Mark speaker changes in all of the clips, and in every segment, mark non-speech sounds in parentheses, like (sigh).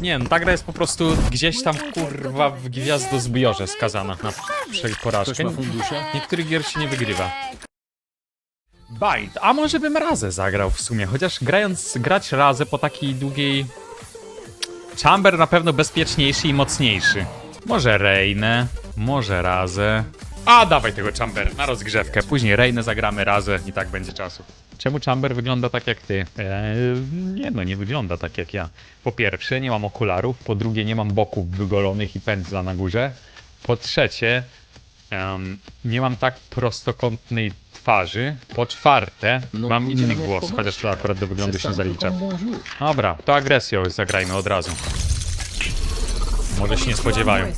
Speaker 1: Nie no, ta gra jest po prostu gdzieś tam kurwa w gwiazdozbiorze skazana na porażkę. Niektórych gier się nie wygrywa. Bite, a może bym razę zagrał w sumie, chociaż grając, grać razę po takiej długiej... Chamber na pewno bezpieczniejszy i mocniejszy. Może Reinę, może razę. A, dawaj tego Chamber na rozgrzewkę, później Reinę zagramy razę i tak będzie czasu. Czemu Chamber wygląda tak jak ty? Eee, nie no, nie wygląda tak jak ja. Po pierwsze, nie mam okularów, po drugie, nie mam boków wygolonych i pędzla na górze. Po trzecie, Em, nie mam tak prostokątnej twarzy. Po czwarte,
Speaker 2: No,
Speaker 1: mam inny
Speaker 2: no,
Speaker 1: głos, chociaż to akurat do wyglądu się zalicza. Dobra, to agresją zagrajmy od razu. Może się nie spodziewają.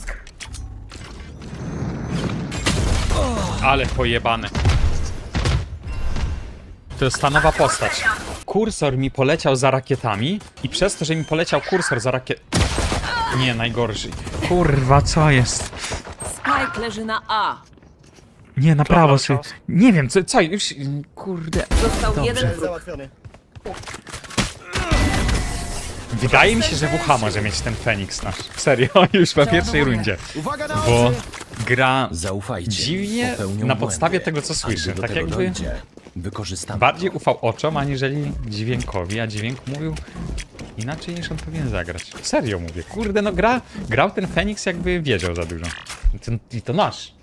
Speaker 1: Ale pojebane. To jest ta nowa postać. Kursor mi poleciał za rakietami i przez to, że mi poleciał kursor za rakiet... Nie, najgorszy. Kurwa, co jest?
Speaker 3: Spike leży na A.
Speaker 1: Nie, na prawo się. Nie wiem, co, co już. Kurde.
Speaker 3: Został jeden wróg.
Speaker 4: Załatwiony.
Speaker 1: Wydaje mi się, że WH może mieć ten Feniks nasz. Serio, (laughs) już po pierwszej rundzie.
Speaker 4: Uwaga na
Speaker 1: Bo
Speaker 4: oczy!
Speaker 1: Gra
Speaker 2: Zaufajcie.
Speaker 1: dziwnie
Speaker 2: popełnią
Speaker 1: na podstawie
Speaker 2: błędy.
Speaker 1: tego, co słyszę.
Speaker 2: A gdy do
Speaker 1: Tak
Speaker 2: tego
Speaker 1: jakby
Speaker 2: dojdzie, wykorzystamy
Speaker 1: bardziej
Speaker 2: to.
Speaker 1: ufał oczom, aniżeli dźwiękowi, a dźwięk mówił inaczej niż on powinien zagrać. Serio mówię. Kurde, no gra, grał ten Feniks jakby wiedział za dużo. I to, I to nasz.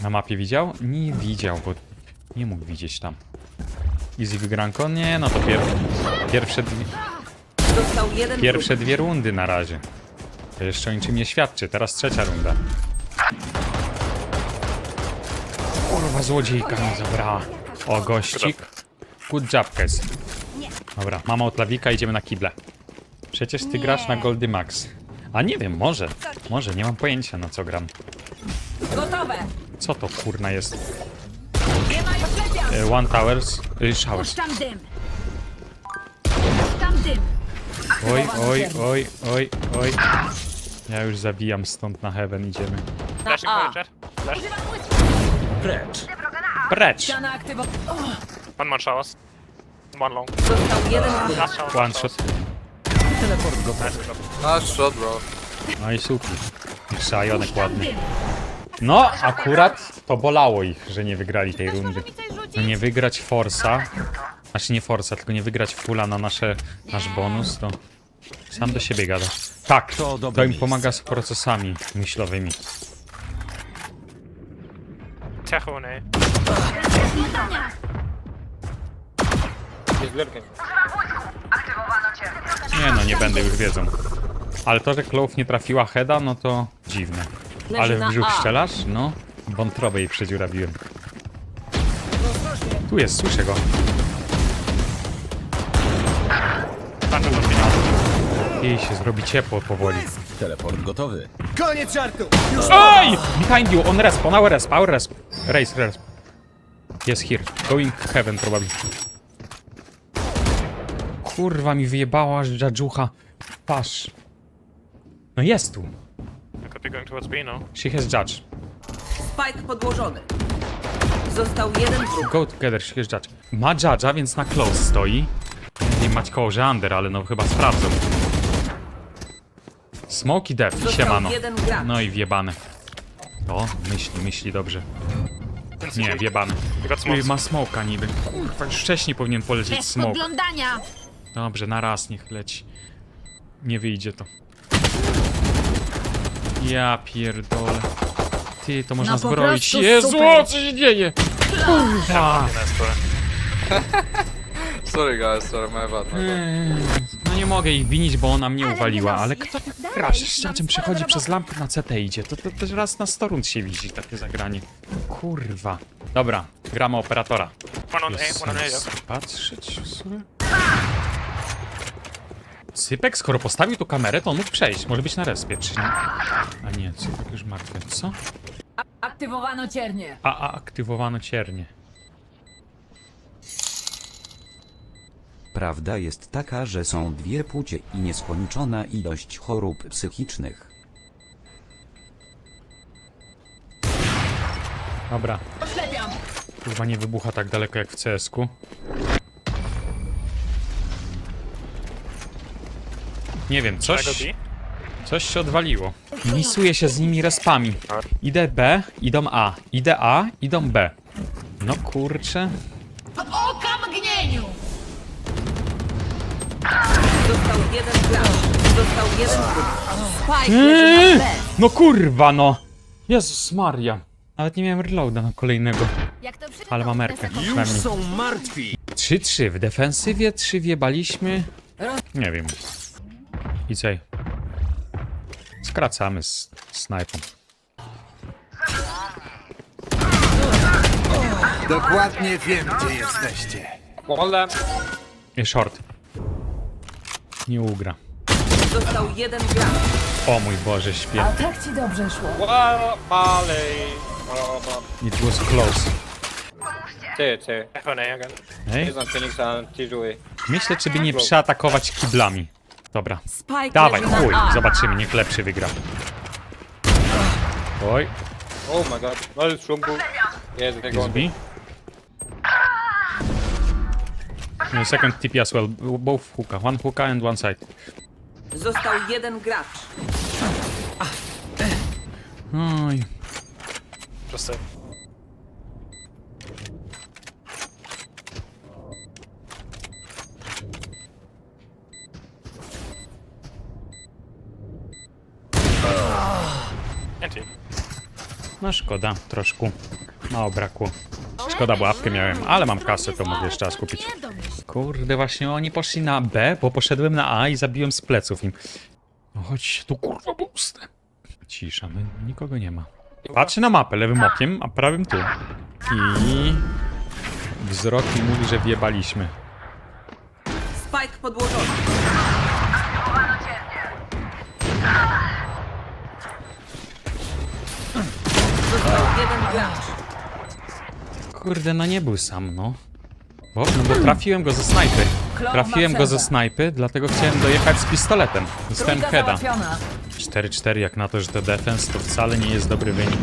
Speaker 1: Na mapie widział? Nie widział, bo nie mógł widzieć tam. Easy wygranko? Nie, no to pier pierwsze dwie...
Speaker 3: Jeden
Speaker 1: Pierwsze dwie rundy na razie. To jeszcze o niczym nie świadczy. Teraz trzecia runda. Kurwa, złodziejka mnie zabrała. O, gościk. Good job, Kes. Dobra, mama od lawika, idziemy na kible. Przecież ty grasz na Goldy Max. A nie wiem, może. Może, nie mam pojęcia na co gram.
Speaker 3: Gotowe.
Speaker 1: Co to kurna jest?
Speaker 3: Nie ma już
Speaker 1: E, One Towers. Y, showers.
Speaker 5: Puszczam dym. Puszczam dym.
Speaker 1: Oj, oj, oj, oj, oj. Ja już zabijam stąd na heaven, idziemy.
Speaker 3: Na
Speaker 6: Flashing
Speaker 3: A.
Speaker 6: furniture. Flash.
Speaker 2: Precz.
Speaker 1: Precz!
Speaker 3: Ściana aktywo...
Speaker 6: One showers. One long.
Speaker 3: Został jeden wróg.
Speaker 6: Last shower.
Speaker 1: One shot.
Speaker 2: Teleport.
Speaker 7: Nice shot, bro.
Speaker 1: No i super. I Szajonek ładny. No, akurat to bolało ich, że nie wygrali tej rundy. No nie wygrać Forsa, znaczy nie Forsa, tylko nie wygrać Fula na nasze, nasz bonus, to sam do siebie gada. Tak,
Speaker 2: To
Speaker 1: im pomaga z procesami myślowymi.
Speaker 6: On A.
Speaker 1: Nie no, nie będę, już wiedzą. Ale to, że Clove nie trafiła heada, no to dziwne.
Speaker 3: Leży
Speaker 1: Ale w
Speaker 3: na
Speaker 1: brzuch
Speaker 3: A.
Speaker 1: strzelasz? No, wątrobę jej przedziurawiłem. Tu jest, słyszę go. Jej się zrobi ciepło powoli.
Speaker 2: Teleport gotowy.
Speaker 4: Koniec żartu!
Speaker 1: Oj! Behind you, on resp, on our resp, our resp. Race, resp. Jest here. Going heaven probably. Kurwa mi wyjebała dżadżucha. Patrz. No jest tu.
Speaker 6: I going towards B now.
Speaker 1: She has judge.
Speaker 3: Spike podłożony. Został jeden wróg.
Speaker 1: Go together, she has judge. Ma judge'a, więc na close stoi. Nie mać koło, że under, ale no chyba sprawdzą. Smoky def,
Speaker 3: Został
Speaker 1: siemano.
Speaker 3: jeden gracz.
Speaker 1: No i wjebane. O, myśli, myśli dobrze. Nie, Ej,
Speaker 6: smokes.
Speaker 1: ma smoka niby. Kurwa, już wcześniej powinien polecieć
Speaker 5: Bez
Speaker 1: smok.
Speaker 5: podglądania.
Speaker 1: Dobrze, na raz niech leci. Nie wyjdzie to. Ja pierdolę. Ty, to można
Speaker 5: No po
Speaker 1: zbroić.
Speaker 5: prostu
Speaker 1: Jezu,
Speaker 5: super.
Speaker 1: co się dzieje? Kurwa.
Speaker 7: Sorry guys, sorry, my bad, my bad.
Speaker 1: Eee, nie mogę ich winić, bo ona mnie
Speaker 5: Ale
Speaker 1: uwaliła, ale kto tak gra?
Speaker 5: mam
Speaker 1: Szczaczem przechodzi przez lampy na CT idzie. To, to, to raz na 100 rund się widzi takie zagranie. Kurwa. Dobra, gramy operatora.
Speaker 6: One on A,
Speaker 1: Jest
Speaker 6: one on A,
Speaker 1: sens
Speaker 6: yeah.
Speaker 1: patrzeć sobie. Sypek, skoro postawił tu kamerę, to on mógł przejść. Może być na respie, czy nie? A nie, Sypek już martwy. Co?
Speaker 3: Aktywowano ciernie.
Speaker 1: A, a aktywowano ciernie.
Speaker 8: Prawda jest taka, że są dwie płcie i nieskończona ilość chorób psychicznych.
Speaker 1: Dobra.
Speaker 3: Oślepiam.
Speaker 1: Kurwa nie wybucha tak daleko jak w CS-ku. Nie wiem, coś... Coś się odwaliło. Misuję się z nimi respami. Idę B, idą A. Idę A, idą B. No kurczę.
Speaker 3: Został jeden gracz. Został jeden wróg. Spike leży na B.
Speaker 1: No kurwa no! Jezus Maria. Nawet nie miałem reloada na kolejnego.
Speaker 4: Jak to przeczytam,
Speaker 1: Ale mam erkę.
Speaker 4: to
Speaker 1: przynajmniej.
Speaker 2: Są martwi!
Speaker 1: 3-3 w defensywie, 3 wjebaliśmy. Nie wiem. I co? Skracamy z snajpą.
Speaker 5: Dokładnie wiem, gdzie jesteście.
Speaker 1: I short. Nie ugra.
Speaker 3: Został jeden gracz.
Speaker 1: O mój Boże, śpię.
Speaker 3: Tak ci dobrze szło.
Speaker 1: It was close.
Speaker 9: Ty, ty.
Speaker 6: Echo A.
Speaker 1: Ej,
Speaker 9: Phoenixa, ty Joey.
Speaker 1: myślę, czy by nie przeatakować kiblami. Dobra.
Speaker 3: Spike
Speaker 1: Dawaj,
Speaker 3: leży
Speaker 1: chuj,
Speaker 3: na A.
Speaker 1: zobaczymy, niech lepszy wygra. Oj,
Speaker 9: Oh my god. No jest szumbu.
Speaker 1: B. No, second TP as well, both hookah, one hookah and one side.
Speaker 3: Został jeden gracz.
Speaker 1: Oj,
Speaker 6: Anti.
Speaker 1: no szkoda, troszkę. Mało brakło. Szkoda, bo apkę miałem, ale mam kasę, to mogę jeszcze raz kupić. Kurde, właśnie oni poszli na B, bo poszedłem na A i zabiłem z pleców im. No chodź tu kurwa puste. Cisza, my, nikogo nie ma. Patrzę na mapę lewym okiem, a prawym tu. I... Wzrok mi mówi, że wjebaliśmy.
Speaker 3: Spike podłożony. Został jeden gracz.
Speaker 1: Kurde, no nie był sam, no. Bo, no bo trafiłem go ze snajpy. Trafiłem go ze snajpy, dlatego chciałem dojechać z pistoletem. Dostałem heada.
Speaker 3: załatwiona.
Speaker 1: 4-4 jak na to, że to defense to wcale nie jest dobry wynik.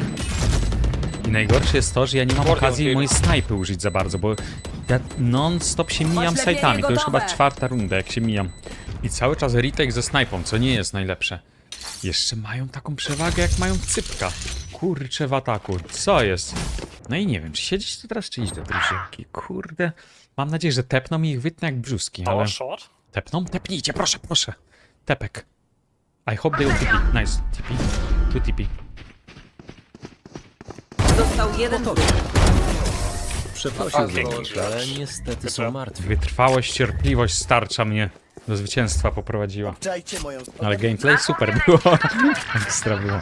Speaker 1: I najgorsze jest to, że ja nie mam okazji mojej snajpy użyć za bardzo, bo ja non-stop się mijam sajtami. To już chyba czwarta runda, jak się mijam. I cały czas retake ze snajpą, co nie jest najlepsze. Jeszcze mają taką przewagę, jak mają cypka. Kurczę w ataku. Co jest? No i nie wiem, czy siedzieć tu teraz, czy iść do drużynki. Kurde. Mam nadzieję, że tepną mi ich wytnę jak brzuski, ale...
Speaker 6: Short.
Speaker 1: Tepną? Tepnijcie, proszę, proszę. Tepek. I hope they will TP. Nice. TP. Tu TP.
Speaker 3: Został jeden.
Speaker 2: Przeprosił za ale niestety są martwi.
Speaker 1: Wytrwałość, cierpliwość starcza mnie do zwycięstwa poprowadziła.
Speaker 5: Moją
Speaker 1: Ale gameplay super było. (laughs) Ekstra było.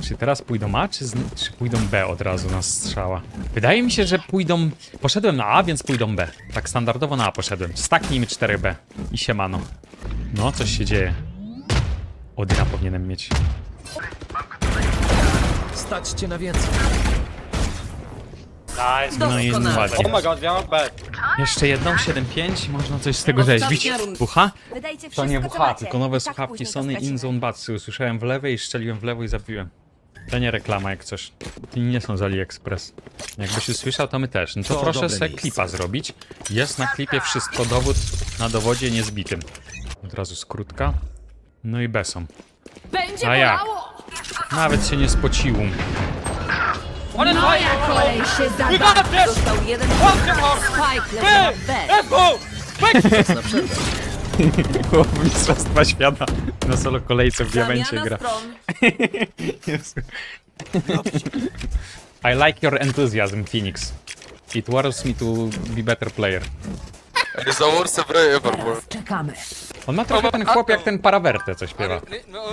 Speaker 1: Czy teraz pójdą A, czy, z, czy pójdą B od razu na strzała? Wydaje mi się, że pójdą... Poszedłem na A, więc pójdą B. Tak standardowo na A poszedłem. Staknijmy 4B. I siemano. No, coś się dzieje. Odyna powinienem mieć.
Speaker 2: Stać cię na więcej.
Speaker 6: Nice.
Speaker 1: No i
Speaker 3: Doskonale.
Speaker 1: ładnie.
Speaker 9: Oh my god, B.
Speaker 1: Jeszcze jedną, 7-5, można coś z tego rzeźbić. Bucha?
Speaker 4: Wydajcie
Speaker 1: To
Speaker 4: wszystko,
Speaker 1: nie
Speaker 4: co
Speaker 1: bucha,
Speaker 4: macie.
Speaker 1: tylko nowe
Speaker 4: tak
Speaker 1: słuchawki
Speaker 4: to
Speaker 1: Sony
Speaker 4: stracimy.
Speaker 1: InZone Budsy. Usłyszałem w lewej i strzeliłem w lewo i zabiłem. To nie reklama jak coś. To nie są z AliExpress. Jakbyś usłyszał, to my też. No to,
Speaker 2: To
Speaker 1: proszę
Speaker 2: miejsce.
Speaker 1: klipa zrobić. Jest na klipie wszystko, dowód na dowodzie niezbitym. Od razu skrótka. No i besą.
Speaker 4: Będzie
Speaker 1: A jak? Nawet się nie spocił.
Speaker 4: Moja kolej się zada!
Speaker 3: Został jeden. Spike leży na B. (laughs) (laughs)
Speaker 1: Mistrzostwa Świata na solo kolejce w diamencie gra. Jezu. (laughs) I like your enthusiasm, Phoenix. It warms me to be better player.
Speaker 7: It's the worst spray ever, bro.
Speaker 3: Czekamy.
Speaker 1: On ma trochę ten chłop jak ten Parawerte, co śpiewa.
Speaker 7: No.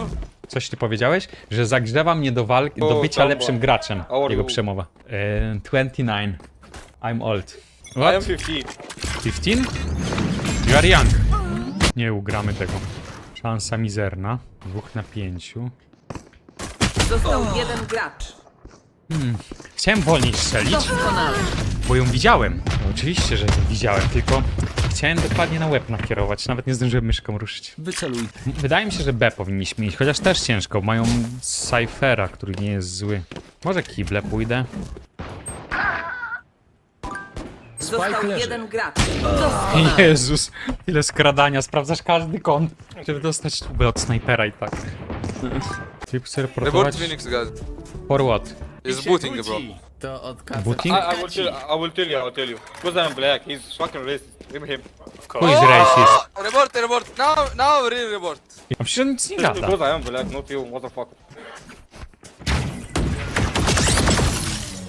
Speaker 1: Coś ty powiedziałeś? Że zagrzewa mnie do walki, do bycia lepszym graczem. Jego przemowa. E, 29. I'm old.
Speaker 9: I am
Speaker 1: What?
Speaker 9: 50.
Speaker 1: 15? You are young. Nie ugramy tego. Szansa mizerna. Dwóch na pięciu.
Speaker 3: Został jeden gracz.
Speaker 1: Chciałem wolniej strzelić,
Speaker 3: Doskonale.
Speaker 1: bo ją widziałem. No, oczywiście, że ją widziałem, tylko chciałem dokładnie na łeb nakierować. Nawet nie zdążyłem myszką ruszyć.
Speaker 2: Wyceluj.
Speaker 1: Wydaje mi się, że B powinniśmy iść, chociaż też ciężko. Mają Cyphera, który nie jest zły. Może kible pójdę.
Speaker 3: Został
Speaker 2: leży.
Speaker 3: jeden gracz. (laughs)
Speaker 1: Jezus, ile skradania, sprawdzasz każdy kąt, żeby dostać tubę od snajpera i tak. Ty chcę
Speaker 7: Report
Speaker 1: reportować
Speaker 7: Phoenix, guys.
Speaker 1: for what?
Speaker 7: He's booting, bro.
Speaker 2: To od kasy.
Speaker 1: Booting?
Speaker 9: I, I will tell. I will tell you. I will tell you. Because I'm black. He's fucking racist. Leave him.
Speaker 1: Who is racist?
Speaker 7: Report, report. Now, now, real report.
Speaker 1: A przecież on nic nie gada.
Speaker 9: Because I am black, not you, motherfucker.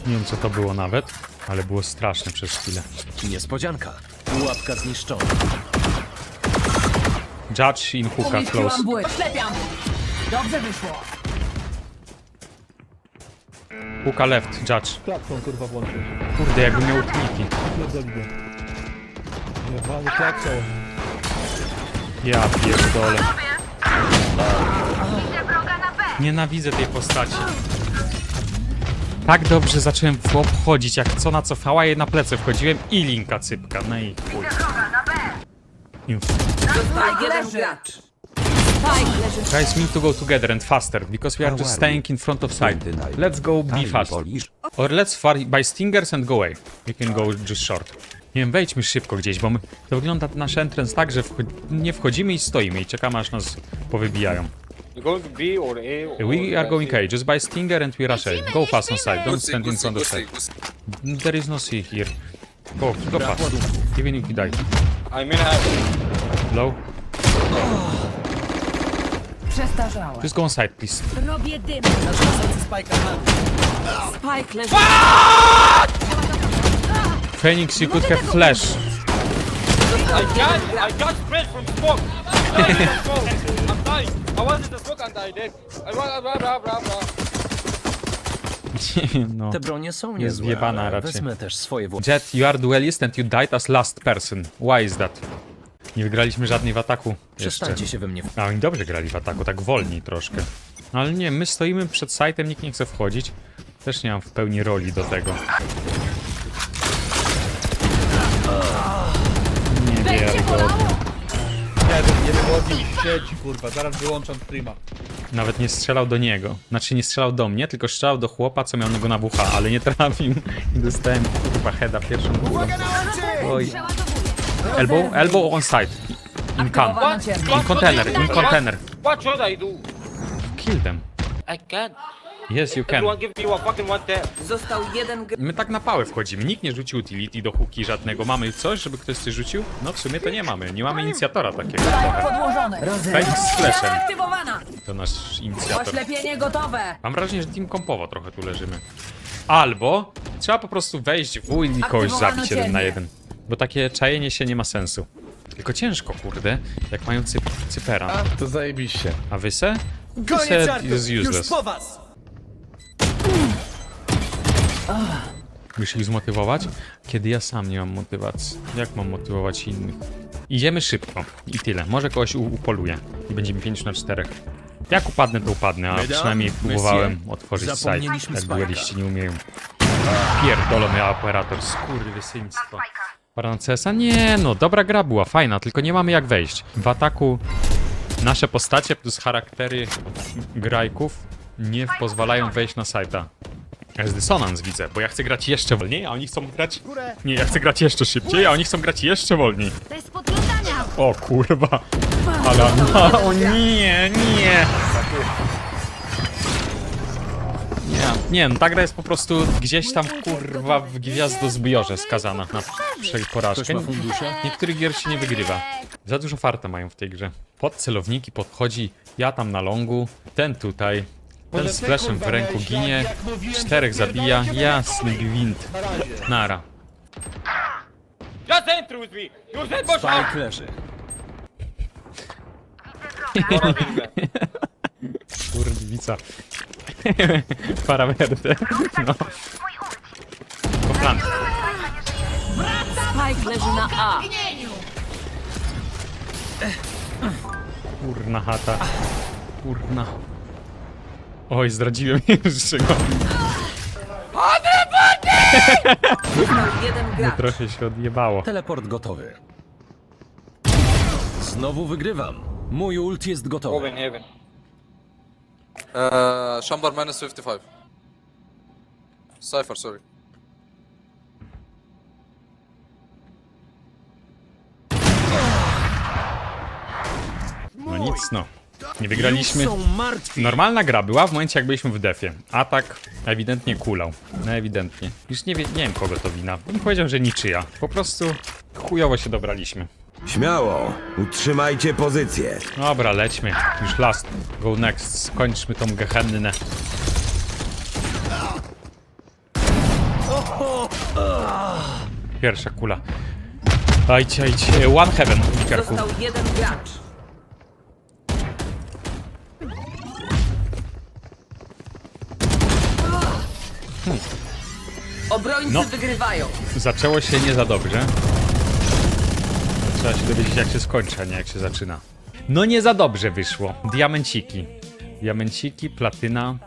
Speaker 1: Nie wiem co to było nawet, ale było straszne przez chwilę.
Speaker 2: Niespodzianka. Pułapka zniszczona.
Speaker 1: Judge in hooka close.
Speaker 3: Oślepiam. Dobrze wyszło.
Speaker 1: Left, judge.
Speaker 10: Klapką kurwa włączył.
Speaker 1: Kurde, jakby miał tniki.
Speaker 10: Pierdolnie. Jebany klapką.
Speaker 1: Ja pierdolę. Nienawidzę tej postaci. Tak dobrze zacząłem w łop chodzić, jak co nacofała jej na plecy wchodziłem i linka cypka. No i chuj.
Speaker 3: Został jeden gracz.
Speaker 1: Guys, we need to go together and faster, because we are just staying in front of side. Let's go be fast. Or let's far by stingers and go away. We can go just short. Nie wiem, wejdźmy szybko gdzieś, bo my, to wygląda nasz entrance tak, że wcho nie wchodzimy i stoimy i czekamy aż nas powybijają.
Speaker 9: Going to B or A? Or
Speaker 1: We are going? A, just by stinger and we rush A. Go fast on side, don't stand in front of side. There is no C here. Go, go fast. Even if you die.
Speaker 9: I mean, I,
Speaker 1: Low. Just go on side, please.
Speaker 4: Robię dym.
Speaker 3: Spike leży
Speaker 1: Phoenix, you could have flash.
Speaker 9: I can't. I can't spread from smoke. (laughs) Smoke. I'm dying. I wanted the smoke and I did. I want. Blah blah blah blah.
Speaker 1: no.
Speaker 2: Te bronie są
Speaker 1: Jest
Speaker 2: niezłe,
Speaker 1: zjebana
Speaker 2: ale
Speaker 1: raczej.
Speaker 2: wezmę też swoje własne.
Speaker 1: Jet, you are duelist and you died as last person. Why is that? Nie wygraliśmy żadnej w ataku jeszcze.
Speaker 2: Przestańcie się we mnie
Speaker 1: A oni dobrze grali w ataku, tak wolniej troszkę. No ale nie, my stoimy przed sajtem, nikt nie chce wchodzić. Też nie mam w pełni roli do tego. Nie.
Speaker 10: Nie wiem, nie wychodzi z sieci kurwa, zaraz wyłączam streama.
Speaker 1: Nawet nie strzelał do niego. Znaczy nie strzelał do mnie, tylko strzelał do chłopa, co miał go na WH, ale nie trafił. I dostałem kurwa heada pierwszą kulą. Oj. Elbow, elbow on side. In cam. In container, in container.
Speaker 9: What should I do?
Speaker 1: Kill them.
Speaker 9: I can't.
Speaker 1: Yes, you can.
Speaker 9: Everyone give me a fucking one tap.
Speaker 3: Został jeden.
Speaker 1: My tak na pałę wchodzimy, nikt nie rzucił utility do huki żadnego. Mamy coś, żeby ktoś coś rzucił? No w sumie to nie mamy, nie mamy inicjatora takiego.
Speaker 3: Podłożony.
Speaker 1: Fake z flashem,
Speaker 3: Aktywowana.
Speaker 1: to nasz inicjator.
Speaker 3: Oślepienie gotowe.
Speaker 1: Mam wrażenie, że team kompowo trochę tu leżymy. Albo trzeba po prostu wejść w i kogoś zabić jeden na jeden. Bo takie czajenie się nie ma sensu. Tylko ciężko, kurde, jak mają cyp cypera.
Speaker 10: To zajebiście.
Speaker 1: A wysę? Wysę jest useless. Musisz ich zmotywować? Kiedy ja sam nie mam motywacji. Jak mam motywować innych? Idziemy szybko i tyle. Może kogoś upoluję i będziemy 5 na 4. Jak upadnę, to upadnę, a przynajmniej próbowałem otworzyć site, jak dueliści nie umieją. Pierdolony operator, skurwysyństwo. Parancesa? Nie no, dobra gra była, fajna, tylko nie mamy jak wejść. W ataku nasze postacie plus charaktery grajków nie pozwalają wejść na sajta. Jest dysonans widzę, bo ja chcę grać jeszcze wolniej, a oni chcą grać... Nie, ja chcę grać jeszcze szybciej, a oni chcą grać jeszcze wolniej.
Speaker 4: To jest podglądania.
Speaker 1: O kurwa. Ale no, (laughs) o nie, nie. Nie, nie, no ta gra jest po prostu gdzieś tam kurwa w gwiazdozbiorze skazana na porażkę. Niektórych gier się nie wygrywa. Za dużo farta mają w tej grze. Pod celowniki podchodzi, ja tam na longu, ten tutaj, ten z flashem w ręku ginie, czterech zabija, jasny gwint. Nara.
Speaker 9: Just enter with me. You said.
Speaker 2: Spike leży.
Speaker 1: Kurwica. (laughs) Para verde. No. Koplan.
Speaker 3: Spike leży na A.
Speaker 1: Kurna chata. Kurna. Oj, zdradziłem (laughs) jeszcze go.
Speaker 3: Znał jeden.
Speaker 1: Trochę się odjebało.
Speaker 2: Teleport gotowy. Znowu wygrywam. Mój ult jest gotowy.
Speaker 9: Open heaven.
Speaker 7: Uh, Shambar minus 55. Cypher, sorry.
Speaker 1: No nic no. Nie wygraliśmy. Normalna gra była w momencie, jak byliśmy w defie. Atak ewidentnie kulał. No ewidentnie. Już nie, wie, nie wiem, kogo to wina. Bym powiedział, że niczyja. Po prostu chujowo się dobraliśmy.
Speaker 11: Śmiało, utrzymajcie pozycję.
Speaker 1: Dobra, lećmy. Już last. Go next. Skończmy tą gehennę. Pierwsza kula. Ajcie, ajcie. One heaven, Wikerku.
Speaker 3: Został jeden gracz. Obrońcy
Speaker 1: No.
Speaker 3: wygrywają.
Speaker 1: Zaczęło się nie za dobrze. Trzeba się dowiedzieć jak się skończy, a nie jak się zaczyna. No nie za dobrze wyszło. Diamenciki. Diamenciki, platyna.